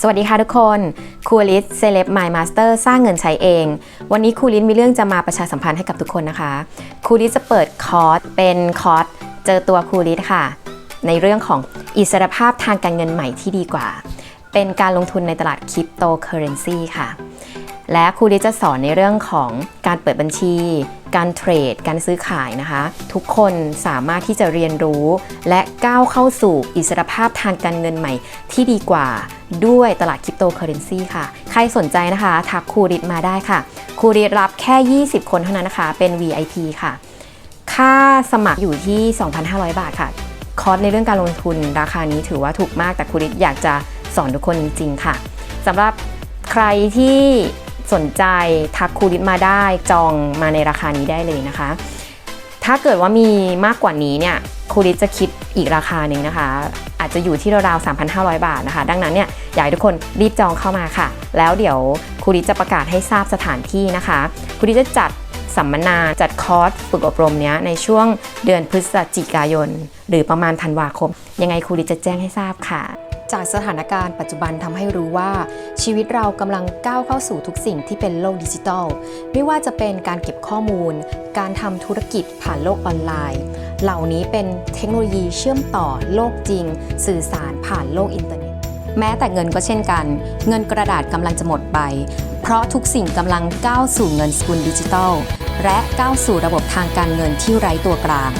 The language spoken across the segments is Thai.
สวัสดีค่ะทุกคนครูลิสเซเลบมล์มาสเตอร์สร้างเงินใช้เอง วันนี้ครูลิสมีเรื่องจะมาประชาสัมพันธ์ให้กับทุกคนนะคะครูลิสจะเปิดคอร์สเป็นคอร์สเจอตัวครูลิสค่ะ ในเรื่องของอิสรภาพทางการเงินใหม่ที่ดีกว่า เป็นการลงทุนในตลาดคริปโตเคอเรนซีค่ะ และครูลิจะสอนในเรื่องของการเปิดบัญชี การเทรด การซื้อขายนะคะ ทุกคนสามารถที่จะเรียนรู้ และก้าวเข้าสู่อิสรภาพทางการเงินใหม่ที่ดีกว่าด้วยตลาดคริปโตเคอเรนซีค่ะ ใครสนใจนะคะทักครูริมาได้ค่ะ ครูริรับแค่ 20 คนเท่านั้นนะคะ เป็น VIP ค่ะ ค่าสมัครอยู่ที่ 2,500 บาทค่ะ คอร์สในเรื่องการลงทุนราคานี้ถือว่าถูกมากแต่ครูริอยากจะสอนทุกคนจริงๆค่ะสำหรับใครที่ สนใจทักครูริดมาได้จองมาในราคานี้ได้เลยนะคะ ถ้าเกิดว่ามีมากกว่านี้เนี่ยครูริดจะคิดอีกราคาหนึ่งนะคะ อาจจะอยู่ที่ราวๆ3,500 บาทนะคะ ดังนั้นเนี่ยอยากให้ทุกคนรีบจองเข้ามาค่ะ แล้วเดี๋ยวครูริดจะประกาศให้ทราบสถานที่นะคะครูริดจะจัดสัมมนาจัดคอร์สฝึกอบรมเนี้ยในช่วงเดือนพฤศจิกายน หรือประมาณธันวาคม ยังไงครูริจะแจ้งให้ทราบค่ะ จากสถานการณ์ปัจจุบันทำให้รู้ว่า ชีวิตเรากำลังก้าวเข้าสู่ทุกสิ่งที่เป็นโลกดิจิทัล ไม่ว่าจะเป็นการเก็บข้อมูล การทำธุรกิจผ่านโลกออนไลน์ เหล่านี้เป็นเทคโนโลยีเชื่อมต่อโลกจริง สื่อสารผ่านโลกอินเทอร์เน็ต แม้แต่เงินก็เช่นกัน เงินกระดาษกำลังจะหมดไป เพราะทุกสิ่งกำลังก้าวสู่เงินสกุลดิจิทัล และก้าวสู่ระบบทางการเงินที่ไร้ตัวกลาง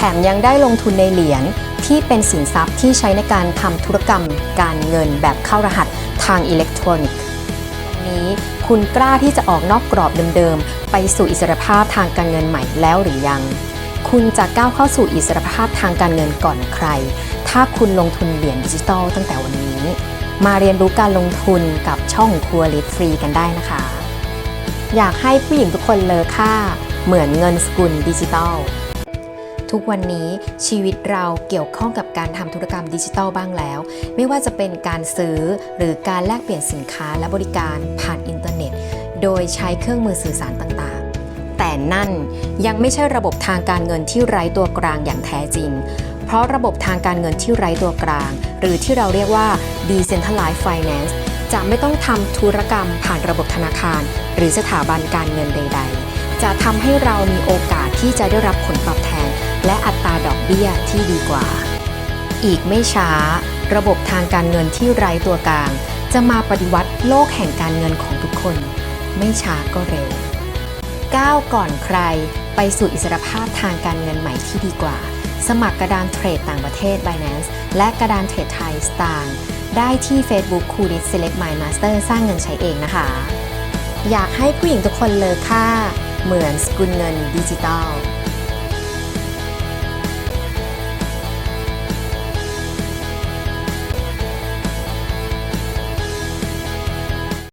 แถมยังได้ลงทุนในเหรียญที่เป็นสินทรัพย์ที่ใช้ในการทำธุรกรรมการเงินแบบเข้ารหัสทางอิเล็กทรอนิกส์นี้คุณกล้าที่จะออกนอกกรอบเดิมๆ ไปสู่อิสรภาพทางการเงินใหม่แล้วหรือยัง คุณจะก้าวเข้าสู่อิสรภาพทางการเงินก่อนใคร ถ้าคุณลงทุนเหรียญดิจิทัลตั้งแต่วันนี้ มาเรียนรู้การลงทุนกับช่องครัวลิทฟรีกันได้นะคะ อยากให้ผู้หญิงทุกคนเลอค่า เหมือนเงินสกุลดิจิทัล ทุกวันนี้ชีวิตเราเกี่ยวข้องกับการทำธุรกรรมดิจิทัลบ้างแล้ว ไม่ว่าจะเป็นการซื้อหรือการแลกเปลี่ยนสินค้าและบริการผ่านอินเทอร์เน็ต โดยใช้เครื่องมือสื่อสารต่างๆ แต่นั่นยังไม่ใช่ระบบทางการเงินที่ไร้ตัวกลางอย่างแท้จริง เพราะระบบทางการเงินที่ไร้ตัวกลาง หรือที่เราเรียกว่า decentralized finance จะไม่ต้องทำธุรกรรมผ่านระบบธนาคาร หรือสถาบันการเงินใด ๆ จะทำให้เรามีโอกาสที่จะได้รับผลตอบแทน และอัตราดอกเบี้ยที่ดีกว่า อีกไม่ช้า ระบบทางการเงินที่ไร้ตัวกลาง จะมาปฏิวัติโลกแห่งการเงินของทุกคน ไม่ช้าก็เร็ว ก้าวก่อนใครไปสู่อิสรภาพทางการเงินใหม่ที่ดีกว่า สมัครกระดานเทรดต่างประเทศ Binance และกระดานเทรดไทย s t a r ได้ที่ Facebook คูดิ Select My Master สร้างเงินใช้เองนะคะ อยากให้ผู้หญิงทุกคนเลอค่า เหมือนสกุลเงินดิจิทัล